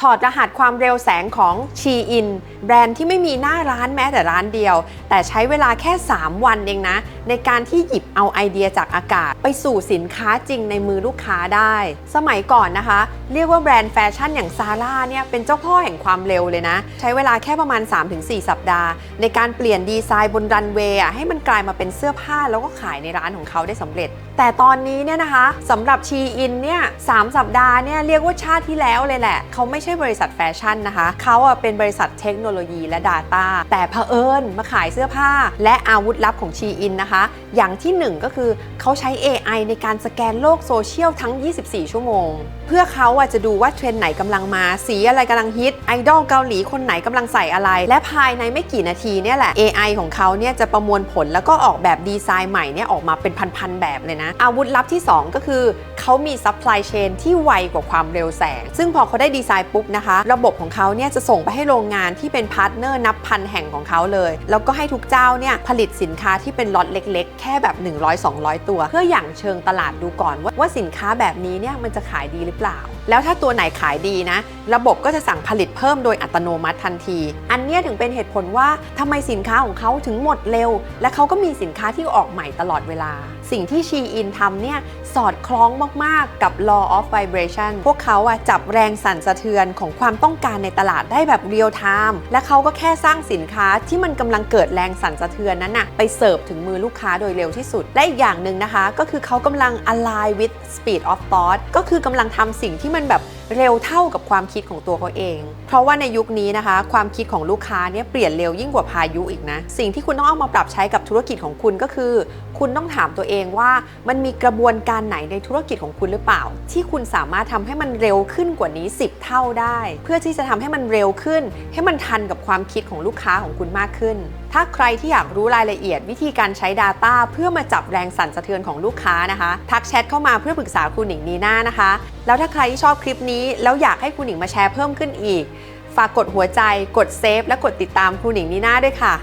ถอดรหัสความเร็วแสงของ Shein แบรนด์ที่ไม่มีหน้าร้านแม้แต่ร้านเดียว แต่ใช้เวลาแค่ 3 วันเองนะ ในการที่หยิบเอาไอเดียจากอากาศ ไปสู่สินค้าจริงในมือลูกค้าได้ สมัยก่อนนะคะ เรียกว่าแบรนด์แฟชั่นอย่างซาร่าเนี่ยเป็นเจ้าพ่อแห่งความเร็วเลยนะ ใช้เวลาแค่ประมาณ 3-4 สัปดาห์ ในการเปลี่ยนดีไซน์บนรันเวย์อะให้มันกลายมาเป็นเสื้อผ้าแล้วก็ขายในร้านของเขาได้สำเร็จ แต่ตอนนี้เนี่ยนะคะสำหรับชีอินเนี่ยสามสัปดาห์เนี่ยเรียกว่าชาติที่แล้วเลยแหละเขาไม่ใช่บริษัทแฟชั่นนะคะ เขาอะเป็นบริษัทเทคโนโลยีและ Data แต่เผอิญมาขายเสื้อผ้า และอาวุธลับของชีอินนะคะ อย่างที่หนึ่งก็คือเขาใช้ AI ในการสแกนโลกโซเชียลทั้ง 24 ชั่วโมง เพื่อเขาอะจะดูว่าเทรนไหนกำลังมา สีอะไรกำลังฮิตไอดอลเกาหลีคนไหนกำลังใส่อะไร และภายในไม่กี่นาทีเนี่ยแหละ AI ของเขาเนี่ยจะประมวลผลแล้วก็ออกแบบดีไซน์ใหม่เนี่ยออกมาเป็นพันๆแบบเลยนะ อาวุธลับที่ 2 ก็คือเขามีซัพพลายเชนที่ไวกว่าความเร็วแสง ซึ่งพอเขาได้ดีไซน์ปุบนะคะ ระบบของเขาเนี่ยจะส่งไปให้โรงงานที่เป็นพาร์ทเนอร์นับพันแห่งของเขาเลย แล้วก็ให้ทุกเจ้าเนี่ยผลิตสินค้าที่เป็นล็อตเล็ก ๆ แค่แบบ 100-200 ตัว เพื่ออย่างเชิงตลาดดูก่อนว่าสินค้าแบบนี้เนี่ยมันจะขายดีหรือเปล่า แล้วถ้าตัวไหนขายดีนะ ระบบก็จะสั่งผลิตเพิ่มโดยอัตโนมัติทันที อันนี้ถึงเป็นเหตุผลว่าทำไมสินค้าของเขาถึงหมดเร็ว และเขาก็มีสินค้าที่ออกใหม่ตลอดเวลา สิ่งที่ชีอินทำเนี่ยสอดคล้องมาก ๆ กับ law of vibration พวกเขาอะจับแรงสั่นสะเทือนของความต้องการในตลาดได้แบบเรียลไทม์และเขาก็แค่สร้างสินค้าที่มันกำลังเกิดแรงสั่นสะเทือนนั้นน่ะไปเสิร์ฟถึงมือลูกค้าโดยเร็วที่สุด และอีกอย่างหนึ่งนะคะ ก็คือเขากำลัง align with speed of thought ก็คือกำลังทำสิ่งที่มันแบบเร็วเท่ากับความคิดของตัวเขาเอง เพราะว่าในยุคนี้นะคะ ความคิดของลูกค้าเนี่ยเปลี่ยนเร็วยิ่งกว่าพายุอีกนะ สิ่งที่คุณต้องเอามาปรับใช้กับธุรกิจของคุณก็คือ คุณต้องถามตัวเองว่ามันมีกระบวนการไหนในธุรกิจของคุณหรือเปล่า ที่คุณสามารถทำให้มันเร็วขึ้นกว่านี้ 10 เท่าได้ เพื่อที่จะทำให้มันเร็วขึ้น ให้มันทันกับความคิดของลูกค้าของคุณมากขึ้นถ้าใครที่อยากรู้รายละเอียดวิธีการใช้ Data เพื่อมาจับแรงสั่นสะเทือนของลูกค้านะคะ ทักแชทเข้ามาเพื่อปรึกษาคุณหนิงนีน่านะคะ แล้วถ้าใครที่ชอบคลิปนี้ แล้วอยากให้คุณหนิงมาแชร์เพิ่มขึ้นอีก ฝากกดหัวใจ กดเซฟและกดติดตามคุณหนิงนีน่าด้วยค่ะ